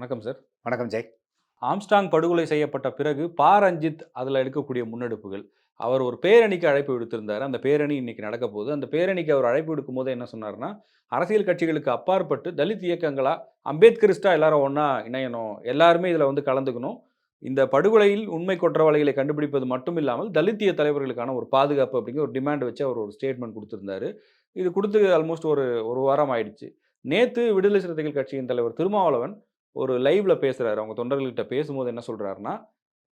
வணக்கம் சார் வணக்கம் ஜெய். ஆம்ஸ்டாங் படுகொலை செய்யப்பட்ட பிறகு பா ரஞ்சித் அதில் எடுக்கக்கூடிய முன்னெடுப்புகள். அவர் ஒரு பேரணிக்கு அழைப்பு விடுத்திருந்தார். அந்த பேரணி இன்னைக்கு நடக்க போகுது. அந்த பேரணிக்கு அவர் அழைப்பு விடுக்கும் போது என்ன சொன்னார்னா அரசியல் கட்சிகளுக்கு அப்பாற்பட்டு தலித் இயக்கங்களா அம்பேத்கரிஸ்டா எல்லாரும் ஒன்றா இணையணும். எல்லாருமே இதில் வந்து கலந்துக்கணும். இந்த படுகொலையில் உண்மை குற்றவாளிகளை கண்டுபிடிப்பது மட்டும் இல்லாமல் தலித்திய தலைவர்களுக்கான ஒரு பாதுகாப்பு அப்படிங்கிற ஒரு டிமாண்ட் வச்சு அவர் ஒரு ஸ்டேட்மெண்ட் கொடுத்திருந்தாரு. இது கொடுத்து ஆல்மோஸ்ட் ஒரு ஒரு வாரம் ஆயிடுச்சு. நேத்து விடுதலை சிறுத்தைகள் கட்சியின் தலைவர் திருமாவளவன் ஒரு லைவ்ல பேசுறாரு. அவங்க தொண்டர்கள்கிட்ட பேசும்போது என்ன சொல்றாருன்னா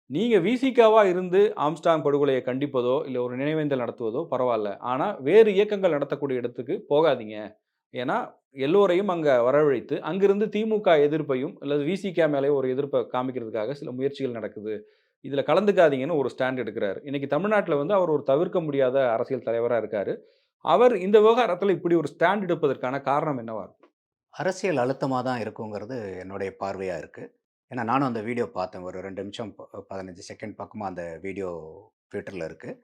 நீங்க விசிகாவா இருந்து ஆம்ஸ்டாங் படுகொலையை கண்டிப்பதோ இல்லை ஒரு நினைவேந்தல் நடத்துவதோ பரவாயில்ல. ஆனா வேறு இயக்கங்கள் நடத்தக்கூடிய இடத்துக்கு போகாதீங்க. ஏன்னா எல்லோரையும் அங்க வரவழைத்து அங்கிருந்து திமுக எதிர்ப்பையும் அல்லது விசிகா மேலே ஒரு எதிர்ப்பை காமிக்கிறதுக்காக சில முயற்சிகள் நடக்குது. இதில் கலந்துக்காதீங்கன்னு ஒரு ஸ்டாண்ட் எடுக்கிறார். இன்றைக்கி தமிழ்நாட்டில் வந்து அவர் ஒரு தவிர்க்க முடியாத அரசியல் தலைவராக இருக்கார். அவர் இந்த விவகாரத்தில் இப்படி ஒரு ஸ்டாண்ட் எடுப்பதற்கான காரணம் என்னவா இருக்கும்? அரசியல் அழுத்தமாக தான் இருக்குங்கிறது என்னுடைய பார்வையாக இருக்குது ஏன்னா நானும் அந்த வீடியோ பார்த்தேன். ஒரு ரெண்டு நிமிஷம் ப- பதினஞ்சு செகண்ட் பக்கமாக அந்த வீடியோ ட்விட்டரில் இருக்குது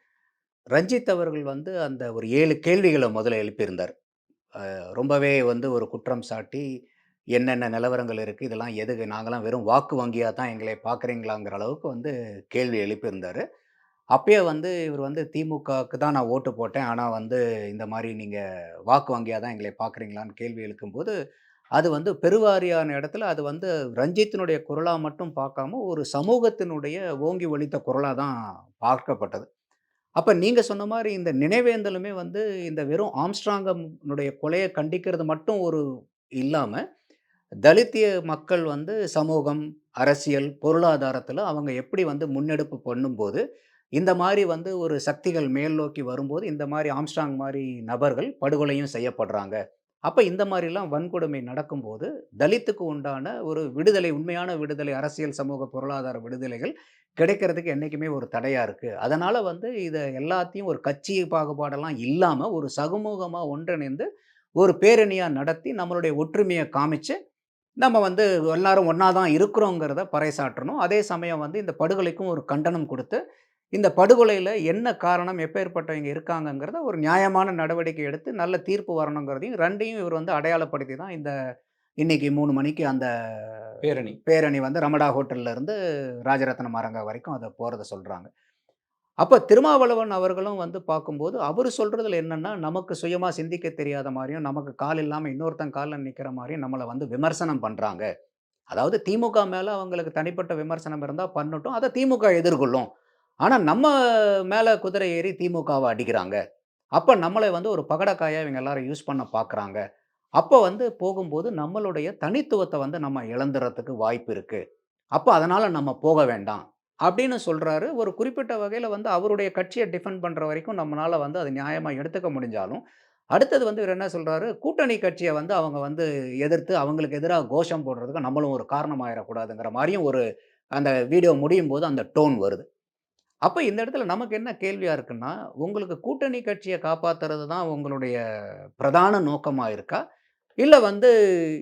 ரஞ்சித் அவர்கள் வந்து அந்த ஒரு ஏழு கேள்விகளை முதல்ல எழுப்பியிருந்தார். ரொம்பவே வந்து ஒரு குற்றம் சாட்டி என்னென்ன நிலவரங்கள் இருக்குது இதெல்லாம் எதுக்கு நாங்களாம் வெறும் வாக்கு வங்கியாக தான் எங்களை பார்க்குறீங்களாங்கிற அளவுக்கு வந்து கேள்வி எழுப்பியிருந்தார். அப்பயே வந்து இவர் வந்து திமுகவுக்கு தான் நான் ஓட்டு போட்டேன். ஆனால் வந்து இந்த மாதிரி நீங்கள் வாக்கு வங்கியாக தான் எங்களை பார்க்குறீங்களான்னு கேள்வி எழுக்கும்போது அது வந்து பெருவாரியான இடத்துல அது வந்து ரஞ்சித்தினுடைய குரலாக மட்டும் பார்க்காம ஒரு சமூகத்தினுடைய ஓங்கி ஒழித்த குரலாக தான் பார்க்கப்பட்டது. அப்போ நீங்கள் சொன்ன மாதிரி இந்த நினைவேந்தலுமே வந்து இந்த வெறும் ஆம்ஸ்ட்ராங்கனுடைய கொலையை கண்டிக்கிறது மட்டும் ஒரு இல்லாமல் தலித்திய மக்கள் வந்து சமூகம் அரசியல் பொருளாதாரத்தில் அவங்க எப்படி வந்து முன்னெடுப்பு பண்ணும்போது இந்த மாதிரி வந்து ஒரு சக்திகள் மேல் நோக்கி வரும்போது இந்த மாதிரி ஆம்ஸ்ட்ராங் மாதிரி நபர்கள் படுகொலையும் செய்யப்படுறாங்க. அப்போ இந்த மாதிரிலாம் வன்கொடுமை நடக்கும்போது தலித்துக்கு உண்டான ஒரு விடுதலை உண்மையான விடுதலை அரசியல் சமூக பொருளாதார விடுதலைகள் கிடைக்கிறதுக்கு என்றைக்குமே ஒரு தடையாக இருக்குது அதனால் வந்து இதை எல்லாத்தையும் ஒரு கட்சி பாகுபாடெல்லாம் இல்லாமல் ஒரு சமூகமாக ஒன்றிணைந்து ஒரு பேரணியாக நடத்தி நம்மளுடைய ஒற்றுமையை காமிச்சு நம்ம வந்து எல்லாரும் ஒன்றா தான் இருக்கிறோங்கிறத பறைசாற்றணும். அதே சமயம் வந்து இந்த படுகொலைக்கும் ஒரு கண்டனம் கொடுத்து இந்த படுகொலையில் என்ன காரணம் எப்பேற்பட்டவங்க இருக்காங்கங்கிறத ஒரு நியாயமான நடவடிக்கை எடுத்து நல்ல தீர்ப்பு வரணுங்கிறதையும் ரெண்டையும் இவர் வந்து அடையாளப்படுத்தி தான் இந்த இன்னைக்கு மூணு மணிக்கு அந்த பேரணி. பேரணி வந்து ரமடா ஹோட்டல்ல இருந்து ராஜரத்னம் அரங்கா வரைக்கும் அதை போகிறத சொல்கிறாங்க அப்போ திருமாவளவன் அவர்களும் வந்து பார்க்கும்போது அவர் சொல்கிறதுல என்னென்னா நமக்கு சுயமாக சிந்திக்க தெரியாத மாதிரியும் நமக்கு கால் இல்லாமல் இன்னொருத்தன் காலில் நிற்கிற மாதிரியும் நம்மளை வந்து விமர்சனம் பண்ணுறாங்க அதாவது திமுக மேலே அவங்களுக்கு தனிப்பட்ட விமர்சனம் இருந்தால் பண்ணட்டும் அதை திமுக எதிர்கொள்ளும். ஆனால் நம்ம மேலே குதிரை ஏறி திமுகவை அடிக்கிறாங்க. அப்போ நம்மளை வந்து ஒரு பகடக்காயாக இவங்க எல்லாரும் யூஸ் பண்ண பார்க்குறாங்க அப்போ வந்து போகும்போது நம்மளுடைய தனித்துவத்தை வந்து நம்ம இழந்துறதுக்கு வாய்ப்பு இருக்குது அப்போ அதனால் நம்ம போக வேண்டாம். அப்படின்னு சொல்கிறாரு ஒரு குறிப்பிட்ட வகையில் வந்து அவருடைய கட்சியை டிஃபெண்ட் பண்ணுற வரைக்கும் நம்மளால் வந்து அது நியாயமாக எடுத்துக்க முடிஞ்சாலும் அடுத்தது வந்து இவர் என்ன சொல்கிறாரு கூட்டணி கட்சியை வந்து அவங்க வந்து எதிர்த்து அவங்களுக்கு எதிராக கோஷம் போடுறதுக்கு நம்மளும் ஒரு காரணமாயிடக்கூடாதுங்கிற மாதிரியும் ஒரு அந்த வீடியோ முடியும் போது அந்த டோன் வருது. அப்போ இந்த இடத்துல நமக்கு என்ன கேள்வியாக இருக்குன்னா உங்களுக்கு கூட்டணி கட்சியை காப்பாற்றுறது தான் உங்களுடைய பிரதான நோக்கமாக இருக்கா? இல்லை வந்து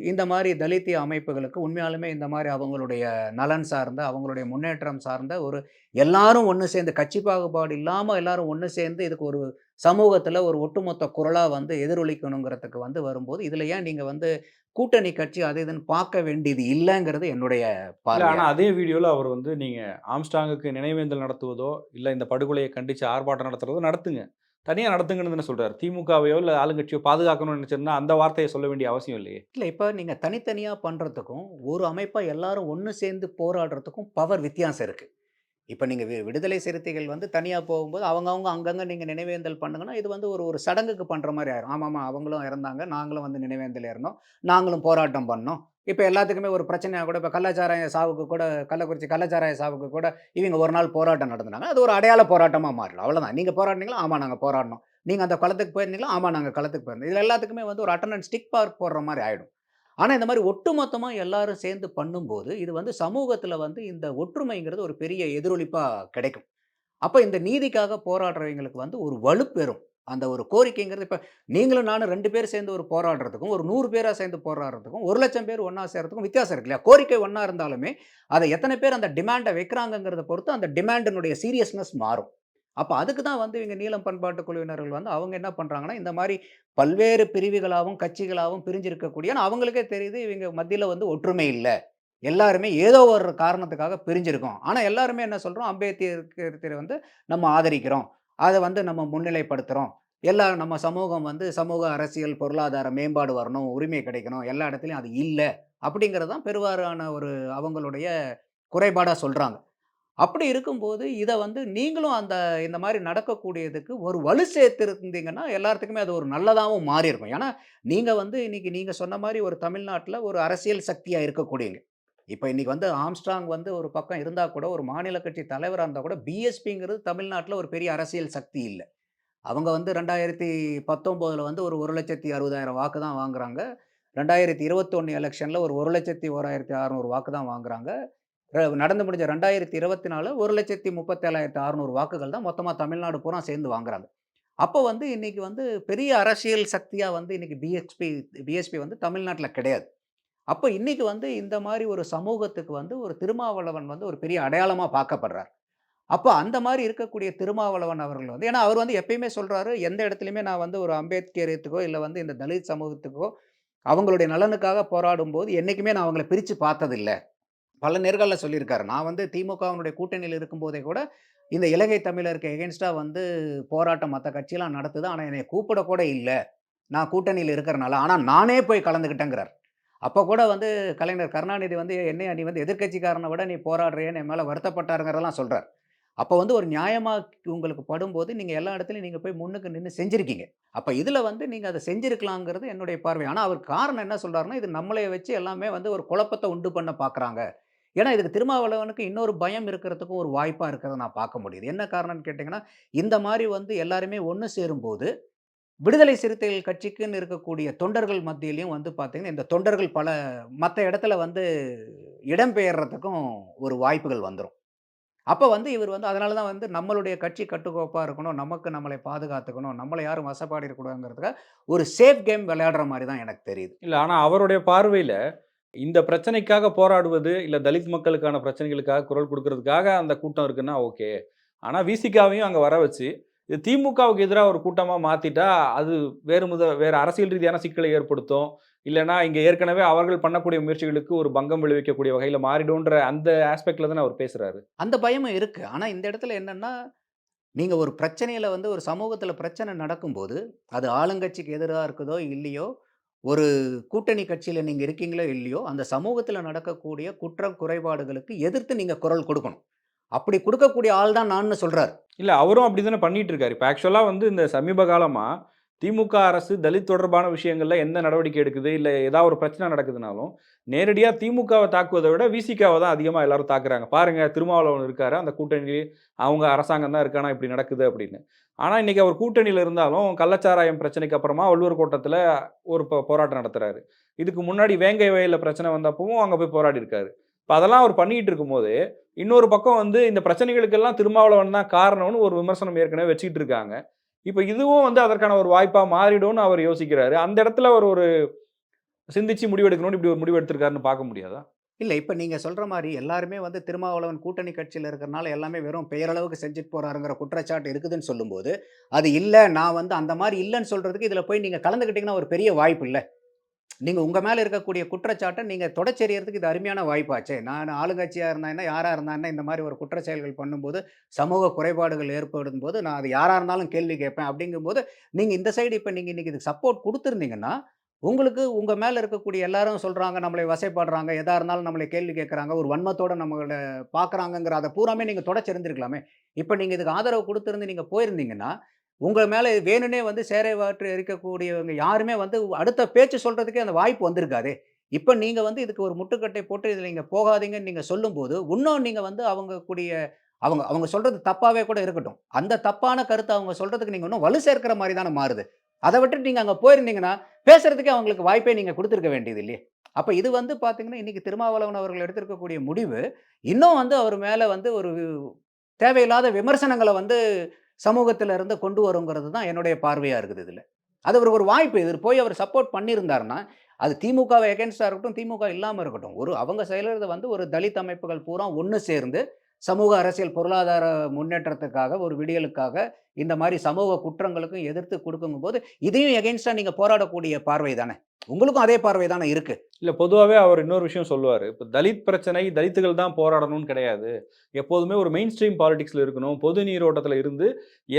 இந்த மாதிரி தலித்திய அமைப்புகளுக்கு உண்மையாலுமே இந்த மாதிரி அவங்களுடைய நலன் சார்ந்த அவங்களுடைய முன்னேற்றம் சார்ந்த ஒரு எல்லாரும் ஒன்று சேர்ந்து கட்சி பாகுபாடு இல்லாமல் எல்லாரும் ஒன்று சேர்ந்து இதுக்கு ஒரு சமூகத்தில் ஒரு ஒட்டுமொத்த குரலாக வந்து எதிரொலிக்கணுங்கிறதுக்கு வந்து வரும்போது இதில் ஏன் நீங்கள் வந்து கூட்டணி கட்சி அது இதுன்னு பார்க்க வேண்டியது இல்லைங்கிறது என்னுடைய பார்வை ஆனா அதே வீடியோல அவர் வந்து நீங்க ஆம்ஸ்டாங்குக்கு நினைவேந்தல் நடத்துவதோ இல்ல இந்த படுகொலையை கண்டிச்சு ஆர்ப்பாட்டம் நடத்துறதோ நடத்துங்க. தனியா நடத்துங்கன்னு தானே சொல்றாரு. திமுகவையோ இல்ல ஆளுங்கட்சியோ பாதுகாக்கணும்னு நினைச்சிருந்தா அந்த வார்த்தையை சொல்ல வேண்டிய அவசியம் இல்லையே? இல்லை இப்போ நீங்கள் தனித்தனியாக பண்ணுறதுக்கும் ஒரு அமைப்பாக எல்லாரும் ஒன்று சேர்ந்து போராடுறதுக்கும் பவர் வித்தியாசம் இருக்குது இப்போ நீங்கள் விடுதலை சிறுத்தைகள் வந்து தனியாக போகும்போது அவங்கவுங்க அங்கங்கே நீங்கள் நினைவேந்தல் பண்ணுங்கன்னா இது வந்து ஒரு ஒரு சடங்குக்கு பண்ணுற மாதிரி ஆயிரும். ஆமாம்மா அவங்களும் இறந்தாங்க. நாங்களும் வந்து நினைவேந்தல் இருந்தோம் நாங்களும் போராட்டம் பண்ணோம் இப்போ எல்லாத்துக்குமே ஒரு பிரச்சனையாக கூட இப்போ கள்ளச்சாராய சாவுக்கு கூட கள்ளக்குறிச்சி கள்ளச்சாராய சாவுக்கு கூட இவங்க ஒரு நாள் போராட்டம் நடத்துனாங்க அது ஒரு அடையாள போராட்டமாக மாறல அவ்வளோதான் நீங்கள் போராடினீங்களா? ஆமாம் நாங்கள் போராடினோம் நீங்கள் அந்த களத்துக்கு போயிருந்தீங்களா? ஆமாம் நாங்கள் களத்துக்கு போயிருந்தோம். இதில் எல்லாத்துக்குமே வந்து ஒரு அட்டண்டன்ஸ் ஸ்டிக் பார்க் போடுற மாதிரி ஆகிடும் ஆனால் இந்த மாதிரி ஒட்டுமொத்தமாக எல்லாரும் சேர்ந்து பண்ணும்போது இது வந்து சமூகத்தில் வந்து இந்த ஒற்றுமைங்கிறது ஒரு பெரிய எதிரொலிப்பாக கிடைக்கும். அப்போ இந்த நீதிக்காக போராடுறவங்களுக்கு வந்து ஒரு வலுப்பெறும். அந்த ஒரு கோரிக்கைங்கிறது இப்போ நீங்களும் நானும் ரெண்டு பேர் சேர்ந்து ஒரு போராடுறதுக்கும் ஒரு நூறு பேராக சேர்ந்து போராடுறதுக்கும் ஒரு லட்சம் பேர் ஒன்றா சேர்றதுக்கும் வித்தியாசம் இருக்கு இல்லையா? கோரிக்கை ஒன்றா இருந்தாலுமே அதை எத்தனை பேர் அந்த டிமாண்டை வைக்கிறாங்கங்கிறத பொறுத்து அந்த டிமாண்டினுடைய சீரியஸ்னஸ் மாறும். அப்போ அதுக்கு தான் வந்து இவங்க நீளம் பண்பாட்டு குழுவினர்கள் வந்து அவங்க என்ன பண்ணுறாங்கன்னா இந்த மாதிரி பல்வேறு பிரிவுகளாகவும் கட்சிகளாகவும் பிரிஞ்சிருக்கக்கூடிய அவங்களுக்கே தெரியுது இவங்க மத்தியில் வந்து ஒற்றுமை இல்லை எல்லாருமே ஏதோ ஒரு காரணத்துக்காக பிரிஞ்சிருக்கோம். ஆனால் எல்லாருமே என்ன சொல்கிறோம் அம்பேத்கர் வந்து நம்ம ஆதரிக்கிறோம். அதை வந்து நம்ம முன்னிலைப்படுத்துகிறோம் எல்லா நம்ம சமூகம் வந்து சமூக, அரசியல், பொருளாதார மேம்பாடு வரணும், உரிமை கிடைக்கணும். எல்லா இடத்துலையும் அது இல்லை அப்படிங்கிறது தான் பெருவாறான ஒரு அவங்களுடைய குறைபாடாக சொல்கிறாங்க அப்படி இருக்கும்போது, இதை வந்து நீங்களும் அந்த இந்த மாதிரி நடக்கக்கூடியதுக்கு ஒரு வலு சேர்த்துருந்தீங்கன்னா எல்லாத்துக்குமே அது ஒரு நல்லதாகவும் மாறியிருக்கும். ஏன்னா, நீங்கள் வந்து இன்றைக்கி நீங்கள் சொன்ன மாதிரி ஒரு தமிழ்நாட்டில் ஒரு அரசியல் சக்தியாக இருக்கக்கூடியங்க இப்போ இன்றைக்கி வந்து ஆம்ஸ்ட்ராங் வந்து ஒரு பக்கம் இருந்தால் கூட, ஒரு மாநில கட்சி தலைவராக இருந்தால் கூட, பிஎஸ்பிங்கிறது தமிழ்நாட்டில் ஒரு பெரிய அரசியல் சக்தி இல்லை அவங்க வந்து 2019ல வந்து ஒரு 1,60,000 வாக்கு தான் வாங்குறாங்க. ரெண்டாயிரத்தி இருபத்தொன்று எலெக்ஷனில் ஒரு 1,01,600 வாக்கு தான் வாங்குறாங்க. ர நடந்து முடிஞ்ச 2024 1,37,600 வாக்குகள் தான் மொத்தமாக தமிழ்நாடு பூரா சேர்ந்து வாங்குறாங்க. அப்போ வந்து இன்னைக்கு வந்து பெரிய அரசியல் சக்தியாக வந்து இன்னைக்கு பிஎஸ்பி பிஎஸ்பி வந்து தமிழ்நாட்டில் கிடையாது. அப்போ இன்னைக்கு வந்து இந்த மாதிரி ஒரு சமூகத்துக்கு வந்து ஒரு திருமாவளவன் வந்து ஒரு பெரிய அடையாளமாக பார்க்கப்படுறார். அப்போ அந்த மாதிரி இருக்கக்கூடிய திருமாவளவன் அவர்கள் வந்து ஏன்னா அவர் வந்து எப்பயுமே சொல்கிறாரு எந்த இடத்துலையுமே நான் வந்து ஒரு அம்பேத்கரியத்துக்கோ, இல்லை வந்து இந்த தலித் சமூகத்துக்கோ, அவங்களுடைய நலனுக்காக போராடும் போது என்றைக்குமே நான் அவங்கள பிரித்து பார்த்ததில்ல. பல நேர்களில் சொல்லியிருக்காரு. நான் வந்து திமுகவினுடைய கூட்டணியில் இருக்கும்போதே கூட, இந்த இலங்கை தமிழருக்கு எகென்ஸ்டாக வந்து போராட்டம் மற்ற கட்சிலாம் நடத்துது. ஆனால் என்னை கூப்பிட கூட நான் கூட்டணியில் இருக்கிறனால. ஆனால் நானே போய் கலந்துக்கிட்டேங்கிறார். அப்போ கூட வந்து கலைஞர் கருணாநிதி வந்து என்னைய நீ வந்து எதிர்கட்சிக்காரனை விட நீ போராடுறியேன்னு என் மேலே வருத்தப்பட்டாருங்கிறதெல்லாம் சொல்கிறார் அப்போ வந்து ஒரு நியாயமாக உங்களுக்கு படும்போது, நீங்கள் எல்லா இடத்துலையும் நீங்கள் போய் முன்னுக்கு நின்று செஞ்சுருக்கீங்க அப்போ இதில் வந்து நீங்கள் அதை செஞ்சிருக்கலாங்கிறது என்னுடைய பார்வை. ஆனால் அவர் காரணம் என்ன சொல்கிறாருன்னா இது நம்மளைய வச்சு எல்லாமே வந்து ஒரு குழப்பத்தை உண்டு பண்ண பார்க்குறாங்க. ஏன்னா இதுக்கு திருமாவளவனுக்கு இன்னொரு பயம் இருக்கிறதுக்கும் ஒரு வாய்ப்பாக இருக்கிறத நான் பார்க்க முடியுது. என்ன காரணம்னு கேட்டிங்கன்னா இந்த மாதிரி வந்து எல்லாருமே ஒன்று சேரும்போது, விடுதலை சிறுத்தைகள் கட்சிக்குன்னு இருக்கக்கூடிய தொண்டர்கள் மத்தியிலையும் வந்து பார்த்திங்கன்னா இந்த தொண்டர்கள் பல மற்ற இடத்துல வந்து இடம்பெயர்றதுக்கும் ஒரு வாய்ப்புகள் வந்துடும் அப்போ வந்து இவர் வந்து அதனால தான் வந்து நம்மளுடைய கட்சி கட்டுக்கோப்பாக இருக்கணும். நமக்கு நம்மளை பாதுகாத்துக்கணும். நம்மளை யாரும் வசப்பாடிறக்கூடாதுங்கிறதுக்காக ஒரு சேஃப் கேம் விளையாடுற மாதிரி தான் எனக்கு தெரியுது. இல்லை ஆனால் அவருடைய பார்வையில் இந்த பிரச்சனைக்காக போராடுவது, இல்லை தலித் மக்களுக்கான பிரச்சனைகளுக்காக குரல் கொடுக்கறதுக்காக அந்த கூட்டம் இருக்குன்னா ஓகே. ஆனால் விசிகாவையும் அங்கே வர வச்சு, இது திமுகவுக்கு எதிராக ஒரு கூட்டமாக மாற்றிட்டா அது வேறு முத வேறு அரசியல் ரீதியான சிக்கலை ஏற்படுத்தும். இல்லைனா இங்கே ஏற்கனவே அவர்கள் பண்ணக்கூடிய முயற்சிகளுக்கு ஒரு பங்கம் விளைவிக்கக்கூடிய வகையில் மாறிடும்ன்ற அந்த ஆஸ்பெக்டில் தான் அவர் பேசுகிறாரு அந்த பயமும் இருக்குது ஆனால் இந்த இடத்துல என்னென்னா நீங்கள் ஒரு பிரச்சனையில் வந்து ஒரு சமூகத்தில் பிரச்சனை நடக்கும்போது, அது ஆளுங்கட்சிக்கு எதிராக இருக்குதோ இல்லையோ, ஒரு கூட்டணி கட்சியில் நீங்கள் இருக்கீங்களோ இல்லையோ, அந்த சமூகத்தில் நடக்கக்கூடிய குற்றம், குறைபாடுகளுக்கு எதிர்த்து நீங்கள் குரல் கொடுக்கணும் அப்படி கொடுக்கக்கூடிய ஆள் தான் நான்னு சொல்கிறார் இல்லை அவரும் அப்படி தானே பண்ணிட்டு இருக்காரு. இப்போ ஆக்சுவலாக வந்து இந்த சமீப காலமாக திமுக அரசு தலித் தொடர்பான விஷயங்களில் எந்த நடவடிக்கை எடுக்குது, இல்லை ஏதாவது ஒரு பிரச்சனை நடக்குதுனாலும், நேரடியாக திமுகவை தாக்குவதை விட விசிகாவை தான் அதிகமாக எல்லாரும் தாக்குறாங்க. பாருங்கள் திருமாவளவன் இருக்காரு. அந்த கூட்டணியில் அவங்க அரசாங்கம் தான் இருக்கானா இப்படி நடக்குது அப்படின்னு. ஆனால் இன்றைக்கி அவர் கூட்டணியில் இருந்தாலும் கள்ளச்சாராயம் பிரச்சனைக்கு அப்புறமா வள்ளுவர் கோட்டத்துல ஒரு போராட்டம் நடத்துகிறாரு இதுக்கு முன்னாடி வேங்கை வயலில் பிரச்சனை வந்தப்பவும் அங்கே போய் போராடி இருக்காரு. இப்போ அதெல்லாம் அவர் பண்ணிக்கிட்டு இருக்கும்போது, இன்னொரு பக்கம் வந்து இந்த பிரச்சனைகளுக்கெல்லாம் திருமாவளவன் தான் காரணம்னு ஒரு விமர்சனம் ஏற்கனவே வச்சுக்கிட்டு இருக்காங்க. இப்போ இதுவும் வந்து அதற்கான ஒரு வாய்ப்பாக மாறிடும்னு அவர் யோசிக்கிறாரு. அந்த இடத்துல அவர் ஒரு சிந்திச்சு முடிவெடுக்கணும்னு இப்படி ஒரு முடிவு எடுத்திருக்காருன்னு பார்க்க முடியாதா? இல்லை இப்போ நீங்கள் சொல்கிற மாதிரி எல்லாருமே வந்து திருமாவளவன் கூட்டணி கட்சியில் இருக்கிறனால எல்லாமே வெறும் பெயரளவுக்கு செஞ்சுட்டு போகிறாருங்கிற குற்றச்சாட்டு இருக்குதுன்னு சொல்லும்போது, அது இல்லை நான் வந்து அந்த மாதிரி இல்லைன்னு சொல்கிறதுக்கு இதில் போய் நீங்கள் கலந்துக்கிட்டிங்கன்னா ஒரு பெரிய வாய்ப்பு இல்லை நீங்கள் உங்கள் மேலே இருக்கக்கூடிய குற்றச்சாட்டை நீங்கள் தொடச்செறியறதுக்கு இது அருமையான வாய்ப்பாச்சே. நான் ஆளுங்கட்சியாக இருந்தேன்னா யாராக யாரா இந்த மாதிரி ஒரு குற்ற செயல்கள் பண்ணும்போது, சமூக குறைபாடுகள் ஏற்படும்போது, நான் அது யாராக இருந்தாலும் கேள்வி கேட்பேன். அப்படிங்கும்போது, நீங்கள் இந்த சைடு இப்போ நீங்கள் இன்றைக்கி இதுக்கு சப்போர்ட் கொடுத்துருந்தீங்கன்னா உங்களுக்கு உங்கள் மேலே இருக்கக்கூடிய எல்லாரும் சொல்கிறாங்க நம்மளை வசைப்படுறாங்க எதாக இருந்தாலும் நம்மளை கேள்வி கேட்குறாங்க ஒரு வன்மத்தோடு நம்மளை பார்க்குறாங்கங்கிற அதை பூராமே நீங்கள் தொடச்சிருந்துருக்கலாமே இப்போ நீங்கள் இதுக்கு ஆதரவு கொடுத்துருந்து நீங்கள் போயிருந்தீங்கன்னா, உங்கள் மேலே வேணும்னே வந்து சேரை வாற்று இருக்கக்கூடியவங்க யாருமே வந்து அடுத்த பேச்சு சொல்கிறதுக்கே அந்த வாய்ப்பு வந்திருக்காது இப்போ நீங்கள் வந்து இதுக்கு ஒரு முட்டுக்கட்டை போட்டு இதில் நீங்கள் போகாதீங்கன்னு நீங்கள் சொல்லும்போது, இன்னும் நீங்கள் வந்து அவங்க கூடிய அவங்க அவங்க சொல்கிறது தப்பாகவே கூட இருக்கட்டும். அந்த தப்பான கருத்தை அவங்க சொல்கிறதுக்கு நீங்கள் இன்னும் வலு சேர்க்கிற மாதிரி தானே மாறுது. அதை விட்டுட்டு நீங்கள் அங்கே போயிருந்தீங்கன்னா, பேசுகிறதுக்கே அவங்களுக்கு வாய்ப்பே நீங்கள் கொடுத்துருக்க வேண்டியது இல்லையே. அப்போ இது வந்து பார்த்தீங்கன்னா, இன்றைக்கி திருமாவளவன் அவர்கள் எடுத்திருக்கக்கூடிய முடிவு, இன்னும் வந்து அவர் மேலே வந்து ஒரு தேவையில்லாத விமர்சனங்களை வந்து சமூகத்தில் இருந்து கொண்டு வருங்கிறது தான் என்னுடைய பார்வையாக இருக்குது இதில் அது அவருக்கு ஒரு வாய்ப்பு. இது போய் அவர் சப்போர்ட் பண்ணியிருந்தாருன்னா, அது திமுகவை எகென்ஸ்டாக இருக்கட்டும், திமுக இல்லாமல் இருக்கட்டும். ஒரு அவங்க செய்யறது வந்து ஒரு தலித் அமைப்புகள் பூரா ஒன்று சேர்ந்து, சமூக அரசியல் பொருளாதார முன்னேற்றத்துக்காக ஒரு விடியலுக்காக இந்த மாதிரி சமூக குற்றங்களுக்கும் எதிர்த்து கொடுக்கும்போது இதையும் எகென்ஸ்டா நீங்க போராடக்கூடிய பார்வை தானே? உங்களுக்கும் அதே பார்வை தானே இருக்கு. இல்ல பொதுவாகவே அவர் இன்னொரு விஷயம் சொல்லுவார். இப்போ தலித் பிரச்சனை தலித்துகள் தான் போராடணும்னு கிடையாது. எப்போதுமே ஒரு மெயின் ஸ்ட்ரீம் பாலிடிக்ஸ்ல இருக்கணும். பொது நீரோட்டத்தில் இருந்து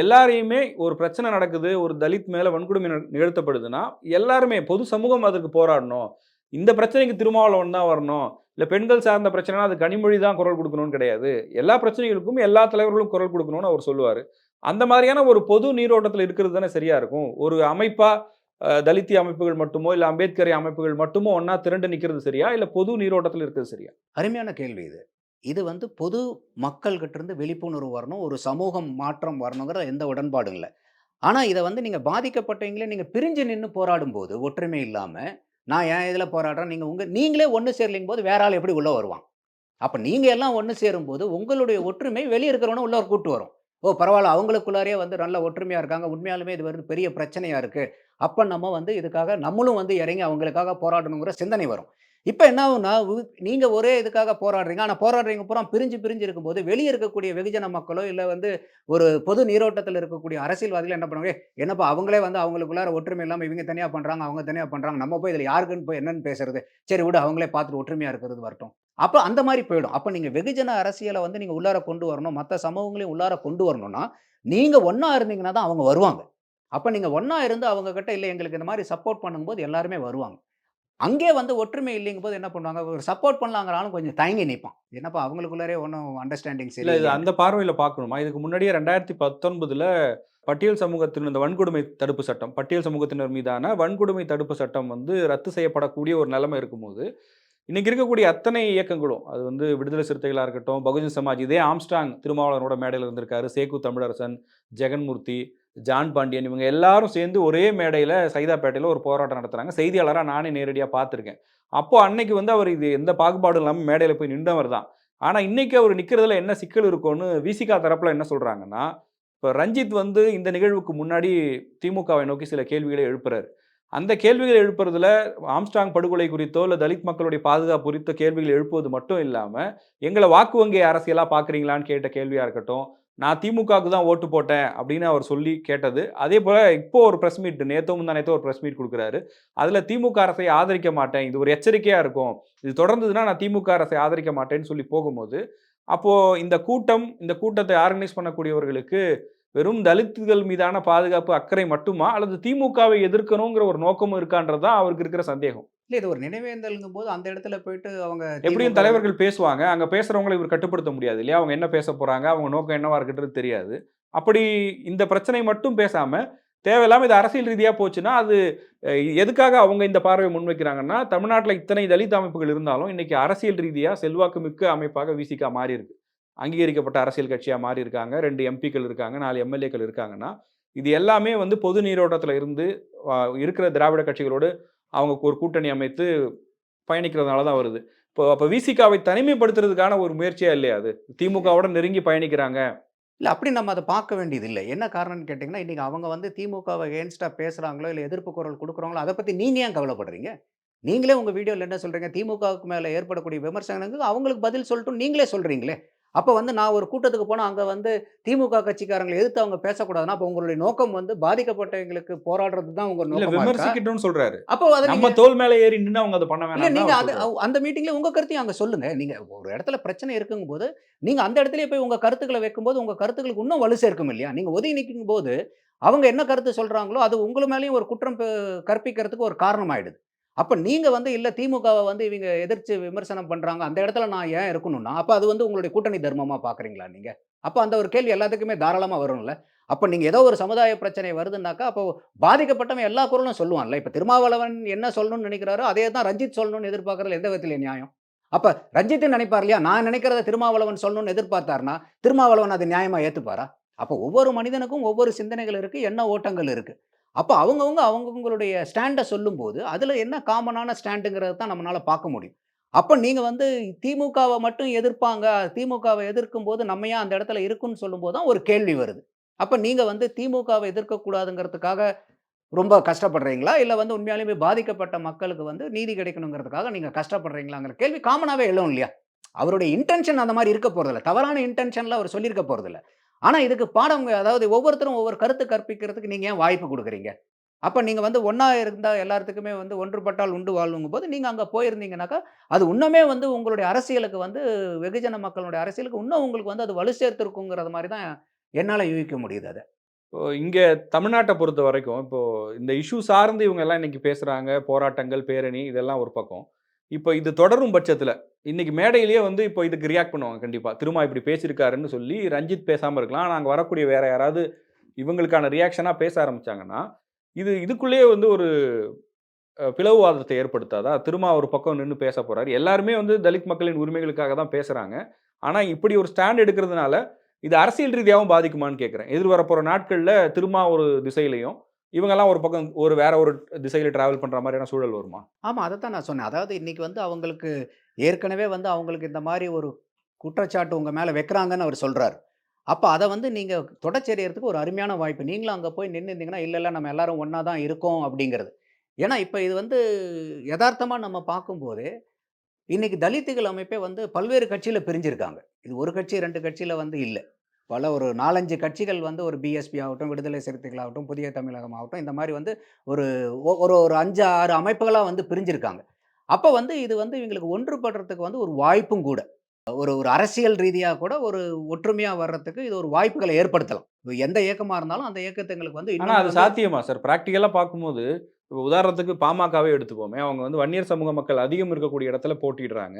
எல்லாரையுமே ஒரு பிரச்சனை நடக்குது ஒரு தலித் மேலே வன்கொடுமை நிகழ்த்தப்படுதுன்னா எல்லாருமே பொது சமூகம் அதுக்கு போராடணும். இந்த பிரச்சனைக்கு திருமாவளவன் தான் வரணும். இல்லை பெண்கள் சார்ந்த பிரச்சனைனா அது கனிமொழி தான் குரல் கொடுக்கணும்னு கிடையாது. எல்லா பிரச்சனைகளுக்கும் எல்லா தலைவர்களும் குரல் கொடுக்கணும்னு அவர் சொல்லுவார். அந்த மாதிரியான ஒரு பொது நீரோட்டத்தில் இருக்கிறது தானே சரியா இருக்கும். ஒரு அமைப்பா அஹ், தலித்திய அமைப்புகள் மட்டுமோ இல்லை அம்பேத்கரை அமைப்புகள் மட்டுமோ ஒன்றா திரண்டு நிற்கிறது சரியா? இல்லை பொது நீரோட்டத்தில் இருக்கிறது சரியா? அருமையான கேள்வி இது. இது வந்து பொது மக்கள்கிட்ட இருந்து விழிப்புணர்வு வரணும் ஒரு சமூகம் மாற்றம் வரணுங்கிற எந்த உடன்பாடும் இல்லை. ஆனால் இதை வந்து நீங்கள் பாதிக்கப்பட்டவங்களே நீங்கள் பிரிஞ்சு நின்று போராடும் போது ஒற்றுமை இல்லாமல் நான் ஏன் இதில் போராடுறேன்? நீங்கள் உங்கள் நீங்களே ஒன்று சேரலிங் போது வேற ஆள் எப்படி உள்ளே வருவான்? அப்போ நீங்கள் எல்லாம் ஒன்று சேரும்போது உங்களுடைய ஒற்றுமை வெளியே இருக்கிறவன உள்ள கூட்டு வரும். ஓ பரவாயில்ல அவங்களுக்குள்ளாரே வந்து நல்ல ஒற்றுமையாக இருக்காங்க. உண்மையாலுமே இது வந்து பெரிய பிரச்சனையாக இருக்குது அப்போ நம்ம வந்து இதுக்காக நம்மளும் வந்து இறங்கி அவங்களுக்காக போராடணுங்கிற சிந்தனை வரும். இப்போ என்ன ஆகும்னா நீங்கள் ஒரே இதுக்காக போராடுறீங்க. ஆனால் போராடுறீங்க பூரா பிரிஞ்சு பிரிஞ்சு இருக்கும்போது வெளியே இருக்கக்கூடிய வெகுஜன மக்களோ இல்லை வந்து ஒரு பொது நீரோட்டத்தில் இருக்கக்கூடிய அரசியல்வாதிகள் என்ன பண்ணுவாங்க? என்னப்பா அவங்களே வந்து அவங்களுக்குள்ளார ஒற்றுமை இல்லாமல் இவங்க தனியாக பண்ணுறாங்க அவங்க தனியாக பண்ணுறாங்க நம்ம போய் இதில் யாருக்குன்னு போய் என்னன்னு பேசுறது? சரி விடு. அவங்களே பார்த்துட்டு ஒற்றுமையாக இருக்கிறது வரட்டும். அப்ப அந்த மாதிரி போயிடும். அப்ப நீங்க வெகுஜன அரசியலை வந்து நீங்க உள்ளார கொண்டு வரணும். மற்ற சமூகங்களையும் உள்ளார கொண்டு வரணும்னா நீங்க ஒண்ணா இருந்தீங்கன்னா தான் அவங்க வருவாங்க. அப்ப நீங்க ஒண்ணா இருந்து அவங்க கிட்ட இல்ல எங்களுக்கு இந்த மாதிரி சப்போர்ட் பண்ணும்போது எல்லாருமே வருவாங்க. அங்கே வந்து ஒற்றுமை இல்லைங்கும் போது என்ன பண்ணுவாங்க? ஒரு சப்போர்ட் பண்ணலாங்கிறாலும் கொஞ்சம் தயங்கி நிற்பான் என்னப்பா அவங்களுக்குள்ளாரே ஒன்றும் அண்டர்ஸ்டாண்டிங் இல்ல இது அந்த பார்வையில பார்க்கணுமா? இதுக்கு முன்னாடியே ரெண்டாயிரத்தி பத்தொன்பதுல பட்டியல் சமூகத்தின் இந்த வன்கொடுமை தடுப்பு சட்டம் பட்டியல் சமூகத்தினர் மீதான வன்கொடுமை தடுப்பு சட்டம் வந்து ரத்து செய்யப்படக்கூடிய ஒரு நிலைமை இருக்கும்போது இன்றைக்கி இருக்கக்கூடிய அத்தனை இயக்கங்களும் அது வந்து விடுதலை சிறுத்தைகளாக இருக்கட்டும் பகுஜன் சமாஜ் இதே ஆம்ஸ்டாங் திருமாவளவனோட மேடையில் இருந்திருக்காரு. சேக்கு தமிழரசன் ஜெகன்மூர்த்தி ஜான் பாண்டியன் இவங்க எல்லாரும் சேர்ந்து ஒரே மேடையில் சைதாப்பேட்டையில் ஒரு போராட்டம் நடத்துகிறாங்க செய்தியாளராக நானே நேரடியாக பார்த்துருக்கேன். அப்போது அன்னைக்கு வந்து அவர் இது எந்த பாகுபாடும் இல்லாமல் மேடையில் போய் நின்றவர் தான். ஆனால் இன்றைக்கி அவர் நிற்கிறதுல என்ன சிக்கல் இருக்கும்னு விசிகா தரப்பில் என்ன சொல்கிறாங்கன்னா இப்போ ரஞ்சித் வந்து இந்த நிகழ்வுக்கு முன்னாடி திமுகவை நோக்கி சில கேள்விகளை எழுப்புறாரு. அந்த கேள்விகளை எழுப்புறதுல ஆம்ஸ்டாங் படுகொலை குறித்தோ இல்லை தலித் மக்களுடைய பாதுகாப்பு குறித்த கேள்விகள் எழுப்புவது மட்டும் இல்லாமல் எங்களை வாக்கு வங்கி அரசியலாக பார்க்குறீங்களான்னு கேட்ட கேள்வியாக இருக்கட்டும் நான் திமுகவுக்கு தான் ஓட்டு போட்டேன் அப்படின்னு அவர் சொல்லி கேட்டது. அதே போல் இப்போ ஒரு ப்ரெஸ் மீட் நேத்தோ முந்தானேத்தோ ஒரு ப்ரெஸ் மீட் கொடுக்குறாரு. அதில் திமுக அரசை ஆதரிக்க மாட்டேன். இது ஒரு எச்சரிக்கையாக இருக்கும். இது தொடர்ந்ததுன்னா நான் திமுக அரசை ஆதரிக்க மாட்டேன்னு சொல்லி போகும்போது அப்போது இந்த கூட்டம் இந்த கூட்டத்தை ஆர்கனைஸ் பண்ணக்கூடியவர்களுக்கு வெறும் தலித்துகள் மீதான பாதுகாப்பு அக்கறை மட்டுமா? அல்லது திமுகவை எதிர்க்கணுங்கிற ஒரு நோக்கமும் இருக்கான்றது தான் அவருக்கு இருக்கிற சந்தேகம். இல்லை இது ஒரு நினைவேந்தல்ங்கும் போது அந்த இடத்துல போயிட்டு அவங்க எப்படியும் தலைவர்கள் பேசுவாங்க. அங்க பேசுறவங்களை இவர் கட்டுப்படுத்த முடியாது இல்லையா? அவங்க என்ன பேச போறாங்க? அவங்க நோக்கம் என்னவா இருக்குன்றது தெரியாது. அப்படி இந்த பிரச்சனை மட்டும் பேசாம தேவையில்லாம இது அரசியல் ரீதியா போச்சுன்னா அது எதுக்காக அவங்க இந்த பார்வையை முன்வைக்கிறாங்கன்னா தமிழ்நாட்டில் இத்தனை தலித் அமைப்புகள் இருந்தாலும் இன்னைக்கு அரசியல் ரீதியா செல்வாக்கு மிக்க அமைப்பாக விசிகா மாறி இருக்கு. அங்கீகரிக்கப்பட்ட அரசியல் கட்சியாக மாறி இருக்காங்க ரெண்டு எம்பிக்கள் இருக்காங்க நாலு எம்எல்ஏக்கள் இருக்காங்கன்னா இது எல்லாமே வந்து பொது நீரோட்டத்தில் இருந்து இருக்கிற திராவிட கட்சிகளோடு அவங்க ஒரு கூட்டணி அமைத்து பயணிக்கிறதுனால தான் வருது. இப்போ அப்போ விசிகாவை தனிமைப்படுத்துறதுக்கான ஒரு முயற்சியாக இல்லையா அது? திமுகவோட நெருங்கி பயணிக்கிறாங்க. இல்லை அப்படி நம்ம அதை பார்க்க வேண்டியது இல்லை. என்ன காரணம்னு கேட்டிங்கன்னா இன்றைக்கி அவங்க வந்து திமுகவை எகேன்ஸ்டாக பேசுகிறாங்களோ இல்லை எதிர்ப்பு குரல் கொடுக்குறாங்களோ அதை பற்றி நீங்கள் ஏன் கவலைப்படுறீங்க? நீங்களே உங்கள் வீடியோவில் என்ன சொல்கிறீங்க திமுகவுக்கு மேலே ஏற்படக்கூடிய விமர்சனங்களுக்கு அவங்களுக்கு பதில் சொல்லட்டும் நீங்களே சொல்கிறீங்களே அப்போ வந்து நான் ஒரு கூட்டத்துக்கு போனால் அங்கே வந்து திமுக கட்சிக்காரங்களை எதிர்த்து அவங்க பேசக்கூடாதுன்னா அப்போ உங்களுடைய நோக்கம் வந்து பாதிக்கப்பட்டவங்களுக்கு போராடுறது தான் இல்ல நோக்கம் விமர்சிக்கட்டும்னு சொல்றாரு. அப்போ அதை நம்ம தோல் மேல ஏறி நின்று அவங்க அதை பண்ண வேணாம் நீங்க அது அந்த மீட்டிங்ல உங்க கருத்தையும் அங்க சொல்லுங்க. நீங்க ஒரு இடத்துல பிரச்சனை இருக்குங்கும் போது நீங்க அந்த இடத்துலயே போய் உங்க கருத்துக்களை வைக்கும்போது உங்க கருத்துக்களுக்கு இன்னும் வலு சேர்க்கும் இல்லையா? நீங்க ஒதுங்கி நிற்கும் போது அவங்க என்ன கருத்து சொல்றாங்களோ அது உங்கள மேலேயும் ஒரு குற்றம் கற்பிக்கிறதுக்கு ஒரு காரணம் ஆயிடுது அப்போ நீங்கள் வந்து இல்லை திமுகவை வந்து இவங்க எதிர்த்து விமர்சனம் பண்ணுறாங்க அந்த இடத்துல நான் ஏன் இருக்கணும்னா அப்போ அது வந்து உங்களுடைய கூட்டணி தர்மமாக பார்க்குறீங்களா நீங்கள் அப்போ அந்த ஒரு கேள்வி எல்லாத்துக்குமே தாராளமாக வரும்ல. அப்போ நீங்கள் ஏதோ ஒரு சமுதாய பிரச்சனை வருதுன்னாக்கா அப்போ பாதிக்கப்பட்டவன் எல்லா குரலும் சொல்லுவான்ல. இப்போ திருமாவளவன் என்ன சொல்லணும்னு நினைக்கிறாரோ அதே தான் ரஞ்சித் சொல்லணும்னு எதிர்பார்க்கறதுல எந்த விதத்துல நியாயம்? அப்போ ரஞ்சித்து நினைப்பார் இல்லையா? நான் நினைக்கிறத திருமாவளவன் சொல்லணும்னு எதிர்பார்த்தாருன்னா திருமாவளவன் அது நியாயமாக ஏற்றுப்பாரா அப்போ ஒவ்வொரு மனிதனுக்கும் ஒவ்வொரு சிந்தனைகள் இருக்குது என்ன ஓட்டங்கள் இருக்குது அப்போ அவங்கவுங்க அவங்கவுங்களுடைய ஸ்டாண்டை சொல்லும்போது அதில் என்ன காமனான ஸ்டாண்டுங்கிறத தான் நம்மளால பார்க்க முடியும். அப்போ நீங்கள் வந்து திமுகவை மட்டும் எதிர்ப்பாங்க திமுகவை எதிர்க்கும் போது நம்ம ஏன் அந்த இடத்துல இருக்குன்னு சொல்லும்போது தான் ஒரு கேள்வி வருது. அப்போ நீங்கள் வந்து திமுகவை எதிர்க்கக்கூடாதுங்கிறதுக்காக ரொம்ப கஷ்டப்படுறீங்களா? இல்லை வந்து உண்மையாலுமே பாதிக்கப்பட்ட மக்களுக்கு வந்து நீதி கிடைக்கணுங்கிறதுக்காக நீங்கள் கஷ்டப்படுறீங்களாங்கிற கேள்வி காமனாவே எழும் இல்லையா? அவருடைய இன்டென்ஷன் அந்த மாதிரி இருக்க போகிறதில்ல தவறான இன்டென்ஷனில் அவர் சொல்லியிருக்க போகிறதில்ல ஆனால் இதுக்கு பாடம் அதாவது ஒவ்வொருத்தரும் ஒவ்வொரு கருத்து கற்பிக்கிறதுக்கு நீங்கள் ஏன் வாய்ப்பு கொடுக்குறீங்க? அப்போ நீங்கள் வந்து ஒன்றா இருந்தால் எல்லாத்துக்குமே வந்து ஒன்றுபட்டால் உண்டு வாழ்வுங்கும் போது நீங்கள் அங்கே போயிருந்தீங்கன்னாக்கா அது இன்னுமே வந்து உங்களுடைய அரசியலுக்கு வந்து வெகுஜன மக்களுடைய அரசியலுக்கு இன்னும் உங்களுக்கு வந்து அது வலு சேர்த்துருக்குங்கிறது மாதிரி தான் என்னால் யூகிக்க முடியுது அதை. இப்போ இங்கே தமிழ்நாட்டை பொறுத்த வரைக்கும் இப்போது இந்த இஷ்யூ சார்ந்து இவங்க எல்லாம் இன்றைக்கி பேசுகிறாங்க போராட்டங்கள் பேரணி இதெல்லாம் ஒரு பக்கம். இப்போ இது தொடரும் பட்சத்தில் இன்னைக்கு மேடையிலேயே வந்து இப்போ இதுக்கு ரியாக்ட் பண்ணுவாங்க கண்டிப்பாக திருமா இப்படி பேசியிருக்காருன்னு சொல்லி ரஞ்சித் பேசாமல் இருக்கலாம். நாங்கள் வரக்கூடிய வேற யாராவது இவங்களுக்கான ரியாக்ஷனாக பேச ஆரம்பிச்சாங்கன்னா இது இதுக்குள்ளேயே வந்து ஒரு பிளவுவாதத்தை ஏற்படுத்தாதா? திருமா ஒரு பக்கம் நின்று பேச போகிறார் எல்லாருமே வந்து தலித் மக்களின் உரிமைகளுக்காக தான் பேசுகிறாங்க ஆனால் இப்படி ஒரு ஸ்டாண்ட் எடுக்கிறதுனால இது அரசியல் ரீதியாகவும் பாதிக்குமான்னு கேட்குறேன் எதிர்வரப்போகிற நாட்களில் திருமா ஒரு திசையிலையும் இவங்கெல்லாம் ஒரு பக்கம் ஒரு வேற ஒரு திசையில் டிராவல் பண்ணுற மாதிரியான சூழல் வருமா? ஆமாம் அதை தான் நான் சொன்னேன். அதாவது இன்னைக்கு வந்து அவங்களுக்கு ஏற்கனவே வந்து அவங்களுக்கு இந்த மாதிரி ஒரு குற்றச்சாட்டு உங்கள் மேலே வைக்கிறாங்கன்னு அவர் சொல்கிறார் அப்போ அதை வந்து நீங்கள் தொடச்செறியறதுக்கு ஒரு அருமையான வாய்ப்பு. நீங்களும் அங்கே போய் நின்று இருந்தீங்கன்னா இல்லை இல்ல நம்ம எல்லாரும் ஒன்றா தான் இருக்கோம் அப்படிங்கிறது. ஏன்னா இப்போ இது வந்து யதார்த்தமாக நம்ம பார்க்கும்போது இன்னைக்கு தலித்துகள் அமைப்பே வந்து பல்வேறு கட்சியில் பிரிஞ்சிருக்காங்க. இது ஒரு கட்சி ரெண்டு கட்சியில் வந்து இல்லை. பல ஒரு நாலஞ்சு கட்சிகள் வந்து ஒரு பிஎஸ்பி ஆகட்டும் விடுதலை சிறுத்தைகள் ஆகட்டும் புதிய தமிழகம் ஆகட்டும் இந்த மாதிரி வந்து ஒரு ஒரு ஒரு அஞ்சு ஆறு அமைப்புகளாக வந்து பிரிஞ்சிருக்காங்க. அப்போ வந்து இது வந்து இவங்களுக்கு ஒன்றுபடுறதுக்கு வந்து ஒரு வாய்ப்பும் கூட. ஒரு ஒரு அரசியல் ரீதியாக கூட ஒரு ஒற்றுமையாக வர்றதுக்கு இது ஒரு வாய்ப்புகளை ஏற்படுத்தலாம். எந்த இயக்கமாக இருந்தாலும் அந்த இயக்கத்துங்களுக்கு வந்து ஆனா இன்னும் அது சாத்தியமா சார்? ப்ராக்டிக்கலாக பார்க்கும்போது இப்போ உதாரணத்துக்கு பாமகவே எடுத்துப்போமே அவங்க வந்து வன்னியர் சமூக மக்கள் அதிகம் இருக்கக்கூடிய இடத்துல போட்டிடுறாங்க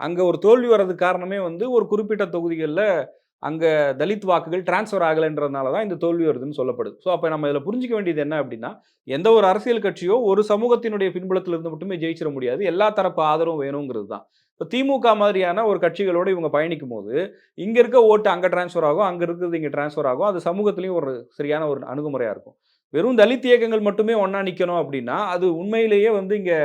அங்க ஒரு தோல்வி வர்றதுக்கு காரணமே வந்து ஒரு குறிப்பிட்ட தொகுதிகளில் அங்கே தலித் வாக்குகள் டிரான்ஸ்ஃபர் ஆகலைன்றதுனால தான் இந்த தோல்வி வருதுன்னு சொல்லப்படுது. ஸோ அப்போ நம்ம இதில் புரிஞ்சிக்க வேண்டியது என்ன அப்படின்னா எந்த ஒரு அரசியல் கட்சியோ ஒரு சமூகத்தினுடைய பின்புலத்தில் இருந்து மட்டுமே ஜெயிச்சிட முடியாது. எல்லா தரப்பு ஆதரவும் வேணுங்கிறது தான். இப்போ திமுக மாதிரியான ஒரு கட்சிகளோடு இவங்க பயணிக்கும் போது இங்கே இருக்க ஓட்டு அங்கே டிரான்ஸ்ஃபர் ஆகும் அங்கே இருக்கிறது இங்கே டிரான்ஸ்ஃபர் ஆகும். அது சமூகத்துலேயும் ஒரு சரியான ஒரு அணுகுமுறையாக இருக்கும். வெறும் தலித் இயக்கங்கள் மட்டுமே ஒன்றா நிற்கணும் அப்படின்னா அது உண்மையிலேயே வந்து இங்கே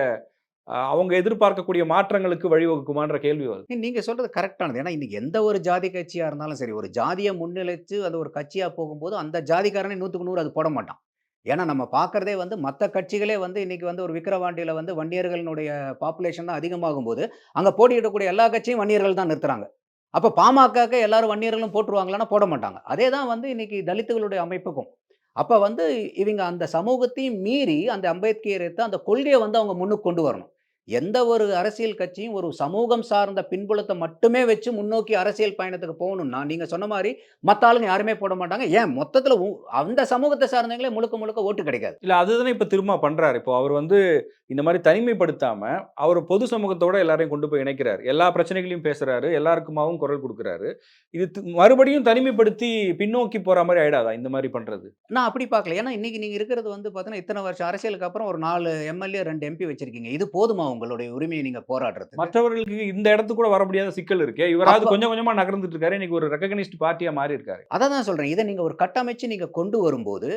அவங்க எதிர்பார்க்கக்கூடிய மாற்றங்களுக்கு வழிவகுக்குமான்ற கேள்வி வருது. நீங்க சொல்றது கரெக்டானது. ஏன்னா இன்னைக்கு எந்த ஒரு ஜாதி கட்சியா இருந்தாலும் சரி ஒரு ஜாதியை முன்னிலைச்சு அது ஒரு கட்சியா போகும்போது அந்த ஜாதிக்காரனே நூற்றுக்கு நூறு அது போட மாட்டான். ஏன்னா நம்ம பார்க்கறதே வந்து மற்ற கட்சிகளே வந்து இன்றைக்கி வந்து ஒரு விக்கிரவாண்டியில் வந்து வன்னியர்களினுடைய பாப்புலேஷன் தான் அதிகமாகும் போது அங்கே போட்டியிடக்கூடிய எல்லா கட்சியும் வன்னியர்கள் தான் நிறுத்துறாங்க. அப்போ பாமகக்கு எல்லாரும் வன்னியர்களும் போட்டுருவாங்களான்னா போட மாட்டாங்க. அதே தான் வந்து இன்றைக்கி தலித்துகளுடைய அமைப்புக்கும். அப்போ வந்து இவங்க அந்த சமூகத்தையும் மீறி அந்த அம்பேத்கரை அந்த கொள்கையை வந்து அவங்க முன்னுக்கு கொண்டு வரணும். எந்த ஒரு அரசியல் கட்சியும் ஒரு சமூகம் சார்ந்த பின்புலத்தை மட்டுமே வச்சு முன்னோக்கி அரசியல் பயணத்துக்கு போகணும்னா நீங்க சொன்ன மாதிரி மத்த ஆளுங்க யாருமே போட மாட்டாங்க. ஏன்? மொத்தத்துல அந்த சமூகத்தை சார்ந்தவங்களே முழுக்க முழுக்க ஓட்டு கிடைக்காது. இல்ல அதுதானே இப்ப திரும்ப பண்றாரு. இப்போ அவர் வந்து இந்த மாதிரி தனிமைப்படுத்தாம அவர் பொது சமூகத்தோட எல்லாரையும் கொண்டு போய் இணைக்கிறாரு. எல்லா பிரச்சனைகளையும் பேசுறாரு. எல்லாருக்குமாவும் குரல் கொடுக்குறாரு. இது மறுபடியும் தனிமைப்படுத்தி பின்னோக்கி போற மாதிரி ஆயிடாதா இந்த மாதிரி பண்றது? நான் அப்படி பார்க்கல. ஏன்னா இன்னைக்கு நீங்க இருக்கிறது வந்து பார்த்தீங்கன்னா இத்தனை வருஷம் அரசியலுக்கு அப்புறம் ஒரு நாலு எம்எல்ஏ ரெண்டு எம்பி வச்சிருக்கீங்க. இது போதுமா உங்களுடைய உரிமையை நீங்க போராடுறதுக்கு. மற்றவர்களுக்கு இந்த இடத்துக்கு கூட வர முடியாத சிக்கல் இருக்கே. இவராவது கொஞ்சம் கொஞ்சமா நகர்ந்துட்டு இருக்காரு. இன்னைக்கு ஒரு ரெகக்னிஸ்ட் பார்ட்டியா மாறி இருக்காரு அதை தான் சொல்றேன். இதை நீங்க ஒரு கட்டமைச்சு நீங்க கொண்டு வரும்போது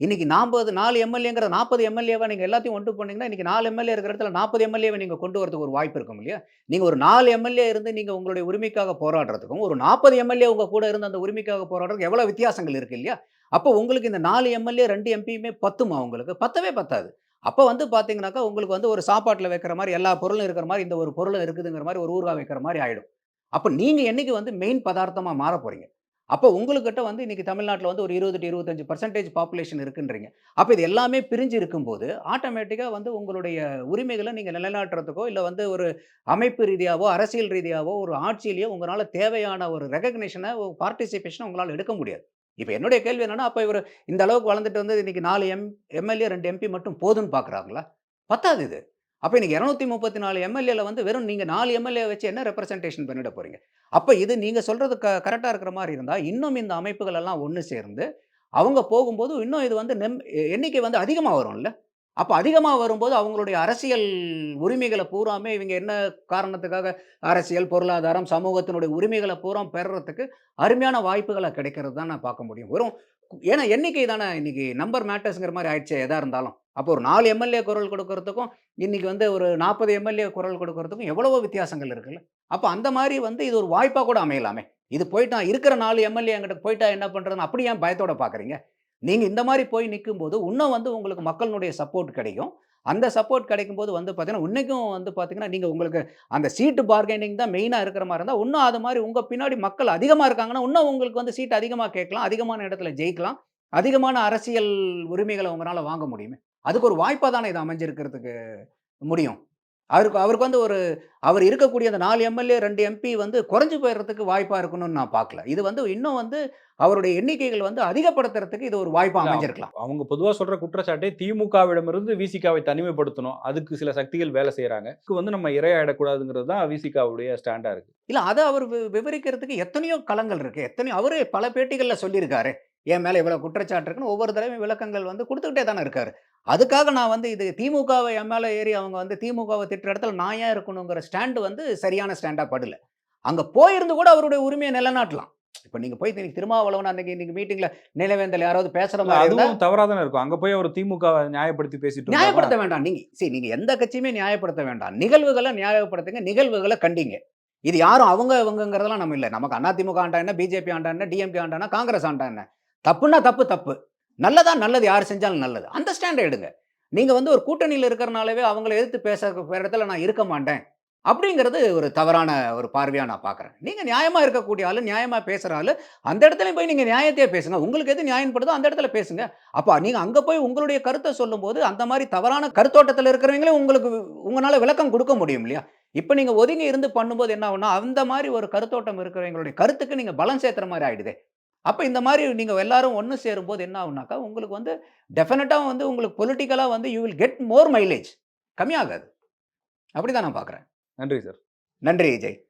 இன்னைக்கு நாற்பது நாலு எம்எல்ஏங்கிற நாற்பது எம்எல்ஏவா நீங்க எல்லாத்தையும் ஒன்று பண்ணீங்கன்னா இன்னைக்கு நாலு எம்எல்ஏ இருக்கிற இடத்துல நாற்பது எம்எல்ஏவை நீங்க கொண்டு வரதுக்கு ஒரு வாய்ப்பு இருக்கும் இல்லையா? நீங்க ஒரு நாலு எம்எல்ஏ இருந்து நீங்க உங்களுடைய உரிமைக்காக போராடுறதுக்கும் ஒரு நாற்பது எம்எல்ஏ உங்க கூட இருந்து அந்த உரிமைக்காக போராடுறதுக்கு எவ்வளவு வித்தியாசங்கள் இருக்கு இல்லையா? அப்போ உங்களுக்கு இந்த நாலு எம்எல்ஏ ரெண்டு எம்பியுமே பத்துமா உங்களுக்கு? பத்தவே பத்தாது. அப்போ வந்து பார்த்தீங்கன்னாக்கா உங்களுக்கு வந்து ஒரு சாப்பாட்டில் வைக்கிற மாதிரி எல்லா பொருளும் இருக்கிற மாதிரி இந்த ஒரு பொருளும் இருக்குதுங்கிற மாதிரி ஒரு ஊர்வா வைக்கிற மாதிரி ஆகிடும் அப்போ நீங்கள் என்னைக்கு வந்து மெயின் பதார்த்தமாக மாற போகிறீங்க அப்போ உங்களுக்கிட்ட வந்து இன்றைக்கி தமிழ்நாட்டில் வந்து ஒரு இருபது டு இருபத்தஞ்சு பர்சன்டேஜ் பாப்புலேஷன் இருக்குன்றீங்க. அப்போ இது எல்லாமே பிரிஞ்சு இருக்கும்போது ஆட்டோமேட்டிக்காக வந்து உங்களுடைய உரிமைகளை நீங்கள் நிலைநாட்டுறதுக்கோ இல்லை வந்து ஒரு அமைப்பு ரீதியாவோ அரசியல் ரீதியாவோ ஒரு ஆட்சியிலேயோ உங்களால் தேவையான ஒரு ரெகக்னேஷனை பார்ட்டிசிபேஷனை உங்களால் எடுக்க முடியாது. இப்போ என்னுடைய கேள்வி என்னென்னா அப்போ இவர் இந்த அளவுக்கு வளர்ந்துட்டு வந்து இன்றைக்கி நாலு எம் எம்எல்ஏ ரெண்டு எம்பி மட்டும் போதும்னு பார்க்குறாங்களா பத்தாது இது. அப்போ இன்றைக்கி இரநூத்தி முப்பத்தி நாலு எம்எல்ஏல வந்து வெறும் நீங்கள் நாலு எம்எல்ஏ வச்சு என்ன ரெப்ரசன்டேஷன் பண்ணிட போகிறீங்க அப்போ இது நீங்கள் சொல்கிறது க கரெக்டாக இருக்கிற மாதிரி இருந்தால் இன்னும் இந்த அமைப்புகள் எல்லாம் ஒன்று சேர்ந்து அவங்க போகும்போது இன்னும் இது வந்து நெம் எண்ணிக்கை வந்து அதிகமாக வரும்ல? அப்போ அதிகமாக வரும்போது அவங்களுடைய அரசியல் உரிமைகளை பூராமே இவங்க என்ன காரணத்துக்காக அரசியல் பொருளாதாரம் சமூகத்தினுடைய உரிமைகளை பூரா பெறுறதுக்கு அருமையான வாய்ப்புகளை கிடைக்கிறது தான் நான் பார்க்க முடியும். வெறும் ஏன்னா எண்ணிக்கை தானே. இன்னைக்கு நம்பர் மேட்டர்ஸுங்கிற மாதிரி ஆயிடுச்சு எதாக இருந்தாலும். அப்போ ஒரு நாலு எம்எல்ஏ குரல் கொடுக்கறதுக்கும் இன்னைக்கு வந்து ஒரு நாற்பது எம்எல்ஏ குரல் கொடுக்கறதுக்கும் எவ்வளவோ வித்தியாசங்கள் இருக்குல்ல. அப்போ அந்த மாதிரி வந்து இது ஒரு வாய்ப்பாக கூட அமையலாமே. இது போயிட்டா இருக்கிற நாலு எம்எல்ஏ எங்கிட்ட போயிட்டா என்ன பண்ணுறதுன்னு அப்படி ஏன் பயத்தோட பார்க்குறீங்க? நீங்கள் இந்த மாதிரி போய் நிற்கும்போது இன்னும் வந்து உங்களுக்கு மக்களினுடைய சப்போர்ட் கிடைக்கும் அந்த சப்போர்ட் கிடைக்கும் போது வந்து பார்த்தீங்கன்னா, இன்னைக்கும் வந்து பார்த்தீங்கன்னா, நீங்கள் உங்களுக்கு அந்த சீட்டு பார்கெனிங் தான் மெயினாக இருக்கிற மாதிரி இருந்தால் இன்னும் அது மாதிரி உங்கள் பின்னாடி மக்கள் அதிகமாக இருக்காங்கன்னா, இன்னும் உங்களுக்கு வந்து சீட் அதிகமாக கேட்கலாம். அதிகமான இடத்துல ஜெயிக்கலாம். அதிகமான அரசியல் உரிமைகளை உங்களால் வாங்க முடியுமே. அதுக்கு ஒரு வாய்ப்பாக தானே இது அமைஞ்சிருக்கிறதுக்கு முடியும். அவருக்கு அவருக்கு வந்து ஒரு அவர் இருக்கக்கூடிய அந்த 4 எம்எல்ஏ, 2 எம்பி வந்து குறைஞ்சு போயிறதுக்கு வாய்ப்பா இருக்கணும்னு நான் பார்க்கல. இது வந்து இன்னும் வந்து அவருடைய எண்ணிக்கைகள் வந்து அதிகப்படுத்துறதுக்கு இது ஒரு வாய்ப்பா இல்ல, அமைஞ்சிருக்கலாம். அவங்க பொதுவா சொல்ற குற்றச்சாட்டே திமுகவிடமிருந்து விசிகாவை தனிமைப்படுத்தணும். அதுக்கு சில சக்திகள் வேலை செய்றாங்க. இதுக்கு வந்து நம்ம இரையாயிடக்கூடாதுங்கிறது தான் விசிகாவுடைய ஸ்டாண்டா இருக்கு. இல்ல அத அவர் விவரிக்கிறதுக்கு எத்தனையோ களங்கள் இருக்கு. எத்தனையோ அவரே பல பேட்டிகள்ல சொல்லியிருக்காரே. என் மேல இவ்வளவு குற்றச்சாட்டு இருக்குன்னு ஒவ்வொரு தடவையும் விளக்கங்கள் வந்து குடுத்துக்கிட்டே தானே இருக்காரு. அதுக்காக நான் வந்து இது திமுகவை மேல ஏறி அவங்க வந்து திமுகவ திட்டுற இடத்துல நான் ஏன் இருக்கணுங்கிற ஸ்டாண்ட் வந்து சரியான ஸ்டாண்டா படல. அங்க போயிருந்து கூட அவருடைய உரிமைய நிலைநாட்டலாம். இப்ப நீங்க போய் இன்னைக்கு திருமாவளவன் அன்னைக்கு இன்னைக்கு மீட்டிங்ல நிலவேந்தல் யாராவது மாரி இருந்தா அதுவும் தவறா தானே இருக்கும். அங்க போய் அவர் திமுகவை நியாயப்படுத்தி பேசிட்டு நியாயப்படுத்த வேண்டாம். நீங்க see நீங்க எந்த கட்சியுமே நியாயப்படுத்த வேண்டாம். நிகழ்வுகள நியாயப்படுத்துங்க. நிகழ்வுகள கண்டிங்க. இது யாரும் அவங்க இவங்கங்கிறதெல்லாம் நம்ம இல்ல. நமக்கு அதிமுக ஆண்டா என்ன, பிஜேபி ஆண்டா என்ன, டிஎம்கே ஆண்டா என்ன, காங்கிரஸ் ஆண்டா என்ன. தப்புன்னா தப்பு தப்பு. நல்லதா நல்லது யார் செஞ்சாலும் நல்லது. அந்த ஸ்டாண்ட எடுங்க. நீங்கள் வந்து ஒரு கூட்டணியில் இருக்கிறனாலவே அவங்கள எதிர்த்து பேச இடத்துல நான் இருக்க மாட்டேன். அப்படிங்கிறது ஒரு தவறான ஒரு பார்வையாக நான் பார்க்குறேன். நீங்கள் நியாயமாக இருக்கக்கூடிய ஆளு, நியாயமாக பேசுகிற ஆளு, அந்த இடத்துலையும் போய் நீங்கள் நியாயத்தையே பேசுங்க. உங்களுக்கு எது நியாயப்படுதோ அந்த இடத்துல பேசுங்க. அப்போ நீங்கள் அங்கே போய் உங்களுடைய கருத்தை சொல்லும்போது, அந்த மாதிரி தவறான கருத்தோட்டத்தில் இருக்கிறவங்களே உங்களுக்கு உங்களால் விளக்கம் கொடுக்க முடியும் இல்லையா? இப்போ நீங்கள் ஒதுங்கி இருந்து பண்ணும்போது என்ன ஆகுனா அந்த மாதிரி ஒரு கருத்தோட்டம் இருக்கிறவங்களுடைய கருத்துக்கு நீங்கள் பலம் சேர்த்துற மாதிரி ஆயிடுதே. அப்ப இந்த மாரி நீங்க எல்லாரும் ஒண்ணு சேரும்போது என்ன ஆகும்னாக்கா, உங்களுக்கு வந்து டெஃபினட்டா வந்து உங்களுக்கு பொலிட்டிக்கலா வந்து you will get more mileage. கம்மியாகாது. அப்படிதான் நான் பார்க்குறேன். நன்றி சார். நன்றி விஜய்.